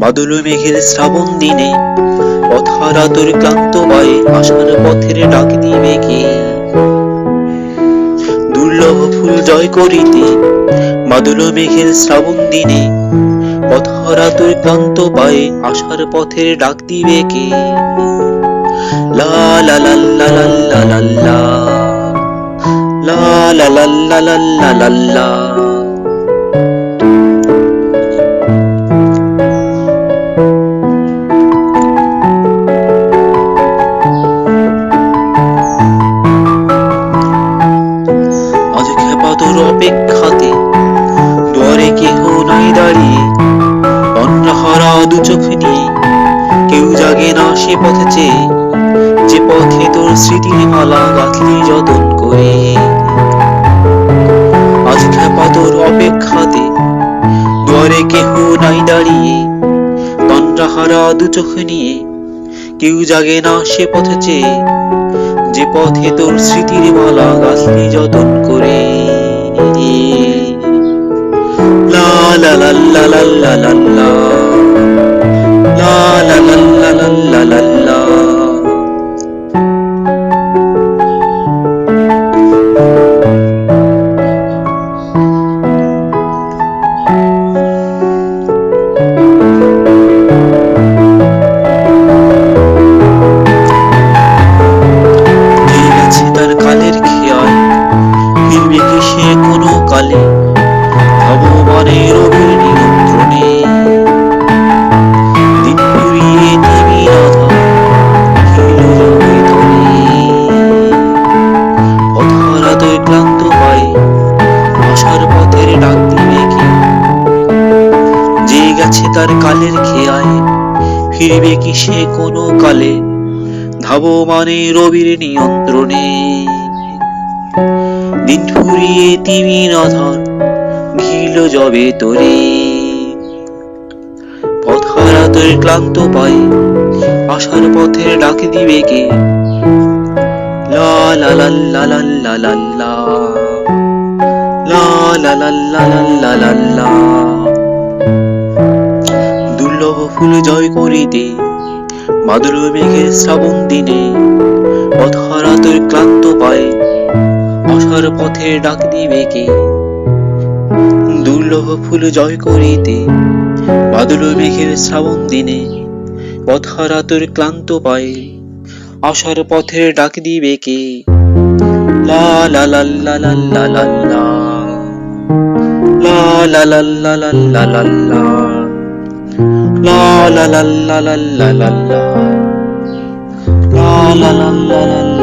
বাদল মেঘের শ্রাবণ দিনে পথহারা তোর ক্লান্ত পায়ে আসার পথের ডাক দিবে কে দুর্লভ ফুল জয় করিতে বাদল মেঘের শ্রাবণ দিনে পথহারা তোর ক্লান্ত পায়ে আসার পথের ডাক দিবে কে লা লা লা লা লা লা লা লা লা লা লা লা লা লা দাঁড়িয়ে অন্যহারা দু চোখ নিয়ে কেউ জাগে না সে পথে চেয়ে, যে পথে তোর মালা গাঁথলি যতন করে। আজ অপেক্ষাতে, দুয়ারে কেহ নাই দাঁড়িয়ে তন্দ্রাহারা দু চোখ নিয়ে, কেউ জাগে না সে পথে চেয়ে, যে পথে তোর স্মৃতির মালা গাছলি যতন la la la la la la. ভগবানের অভির নিয়ন্ত্রণে দিন ফুরিয়ে নিবি রাধা খিল যাবে তরে পথহারা তুই ক্লান্ত পায়ে আসার পথের যে গেছে তার কালের খেয়ায়, ফিরবে কি সে কোনো কালে? ধাবমানে রবির নিয়ন্ত্রণে। দিন ফুরিয়ে তিমির আধার ঘিল জবে তোরে পথহারা তোর ক্লান্ত পায়ে আসার পথের ডাক দিবে কে দুর্লভ ফুল জয় করিতে মাদুর মেঘের শ্রাবণ দিনে পথহারা তোর ক্লান্ত পায়ে আসার পথে ডাক দিবে কে দুর্লভ ফুল জয় করিতে বাদল মেঘের শ্রাবণ দিনে পথহারা তোর ক্লান্ত পায়ে আসার পথের ডাক দিবে কে লা লা লা লা লা লা লা লা লা লা লা লা লা লা লা লা la la la la la La la la la la